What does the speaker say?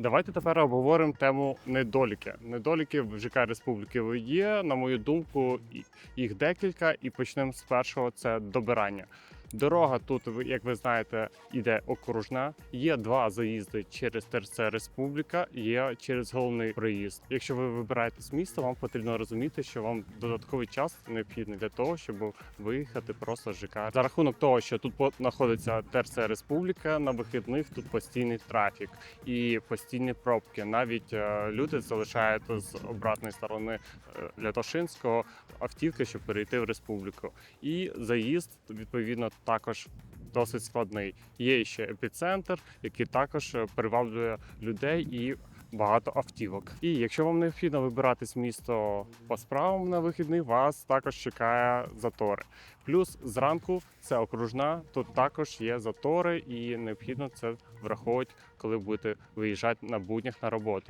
Давайте тепер обговоримо тему недоліки. Недоліки в ЖК Республіки є. На мою думку, їх декілька, і почнемо з першого це добирання. Дорога тут, як ви знаєте, іде окружна. Є два заїзди через ТРЦ Республіка, є через головний проїзд. Якщо ви вибираєте з міста, вам потрібно розуміти, що вам додатковий час необхідний для того, щоб виїхати просто з ЖК. За рахунок того, що тут знаходиться ТРЦ Республіка, на вихідних тут постійний трафік і постійні пробки. Навіть е, люди залишають з обратної сторони е, Лятошинського автівки, щоб перейти в республіку. І заїзд відповідно також. Досить складний. Є ще епіцентр, який також е, приваблює людей і багато автівок. І якщо вам необхідно вибиратись місто по справам на вихідний, вас також чекає затори. Плюс зранку це окружна, тут також є затори, і необхідно це враховувати, коли будете виїжджати на буднях на роботу.